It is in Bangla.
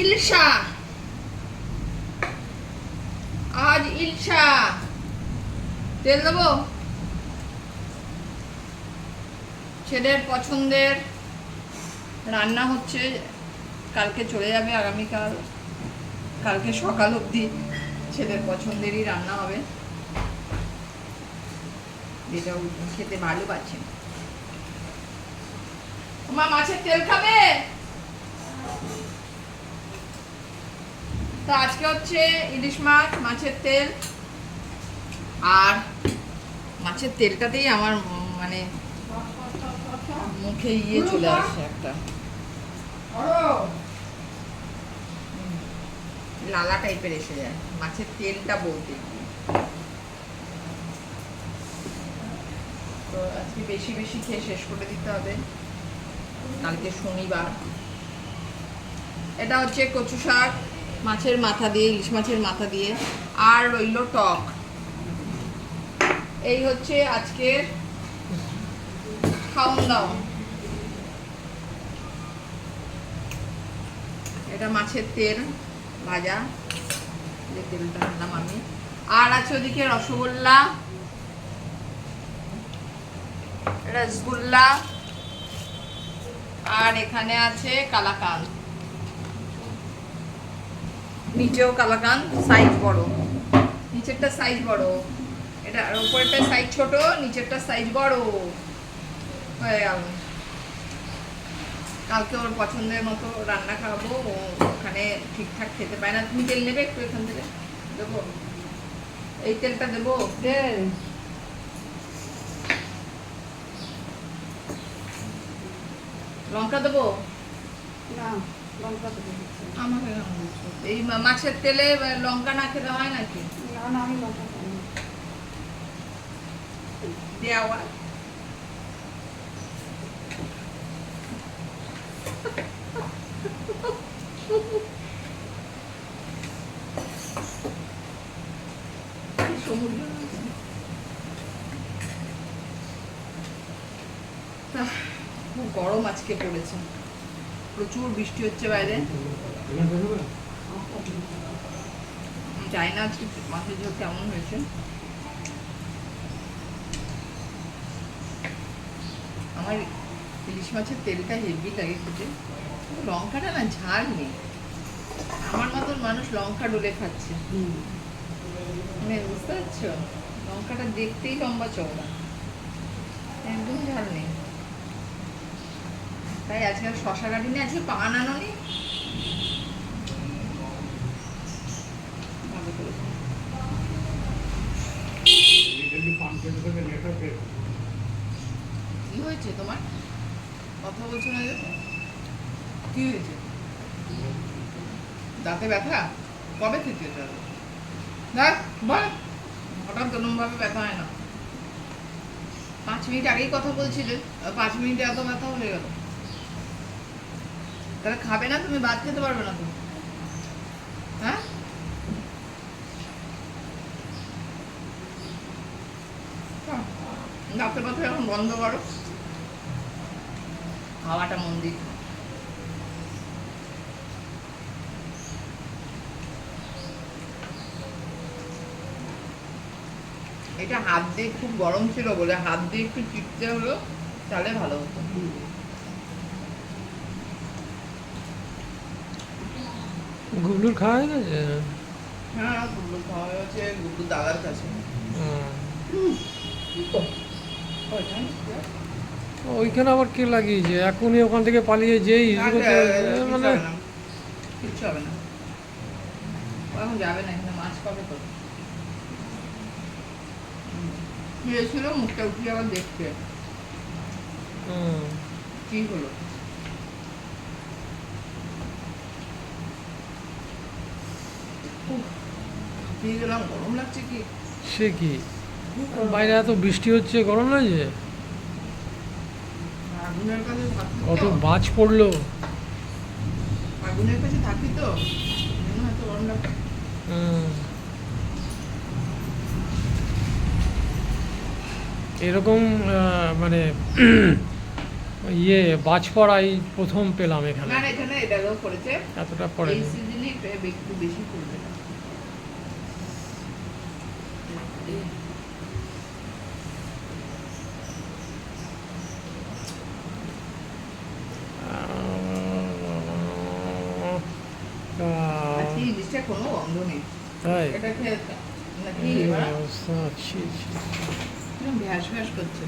ইলশা। আজ ইলশা। তেল দেবো? ছেলের পছন্দের রান্না হচ্ছে কালকে চলে যাবে আগামীকাল। কালকে সকাল অবধি ছেলের পছন্দেরই রান্না হবে। যেটা খেতে ভালো পাচ্ছে মা, মাছের তেল খাবে? তো আজকে হচ্ছে ইলিশ মাছ, মাছের তেল। আর মাছের তেলটাতেই আমার মানে মুখে ইয়ে চলে আসছে একটা। লালা টাইপের এসে যায়। মাছের তেলটা বলতে তো আজকে বেশি বেশি খেয়ে শেষ করে দিতে হবে। কালকে শনিবার। এটা হচ্ছে কচু শাক। মাছের মাথা দিয়ে, ইলিশ মাছের মাথা দিয়ে, আর রইল টক। এই হচ্ছে আজকের খাওন দাওন। এটা মাছের তেল, ভাজা, যে তেলটা আনলাম আমি। আর আছে ওদিকে রসগোল্লা রসগোল্লা, আর এখানে আছে কালাকান নিচেও কালাকান সাইজ বড়। নিচেরটা সাইজ বড়। এটা আর উপরেরটা সাইজ ছোট নিচেরটা সাইজ বড়। হয়ে গেল। কালকে ওর পছন্দের মতো রান্না খাওয়াবো ও ওখানে ঠিকঠাক খেতে পায় না। তুমি তেল নেবে একটু এখান থেকে? দেবো। এই তেলটা দেবো। তেল? লঙ্কা দেবো? না। এই মাছের তেলে লঙ্কা না খেতে হয় নাকি? না না আমি লঙ্কা দেওয়া গরম আজকে পড়েছে। প্রচুর বৃষ্টি হচ্ছে বাইরে। জানি না আজকে মাছের ঝোল কেমন হয়েছে। আমার ইলিশ মাছের তেলটা হেভি লাগে খেতে। লঙ্কাটা না ঝাল নেই। আমার মতন মানুষ লঙ্কা ডলে খাচ্ছে। মানে বুঝতে পারছ? লঙ্কাটা দেখতেই লম্বা চওড়া। একদম ঝাল নেই। তাই আজকে শশা কাটিনি আজকে ভালো করেছ। কি হয়েছে তোমার? কথা বলছো না যে? কি হয়েছে? দাঁতে ব্যথা? কবে থেকে দেখ, বল। হঠাৎ ভাবে ব্যথা হয় না। পাঁচ মিনিট আগেই কথা বলছিলে পাঁচ মিনিটে এত ব্যথা হয়ে গেল। তাহলে খাবে না, তুমি ভাত খেতে পারবে না তুমি হ্যাঁ? দাঁতের ব্যথা এখন বন্ধ করো। এটা হাত দিয়ে খুব গরম ছিল বলে হাত দিয়ে একটু চিপতে হলো তাহলে ভালো হতো। গুবলুর খাওয়া হয়ে গেছে? হ্যাঁ খাওয়া দাদার কাছে। তাই? ওইখানে আবার কে লাগিয়েছে? এখনই ওখান থেকে পালিয়ে যেই মানে। কিচ্ছু হবে না। এখন যাবে না এখানে মাছ পাবে তো। গিয়েছিল মুখটা উঠিয়ে আবার দেখতে। হুম। কি হলো? উফ, হাঁপিয়ে গেলাম গরম লাগছে কি? সে কি? বাইরে এত বৃষ্টি হচ্ছে গরম লাগছে? আগুনের কাছে থাকি কত বাজ পড়ল। আগুনের কাছে থাকি তো এই জন্য গরম লাগছে। হুম। এরকম আহ, মানে ইয়ে বাজপড়া এই প্রথম পেলাম এখানে। না না, এখানে এটাও করেছে। এতটা পড়ে এই সিজনে একটু বেশি করবে। নেই। তাই? এটা খেয়ে নাকি এই এবার? অবস্থা ছি, ছি। ভ্যাস ভ্যাস করছে।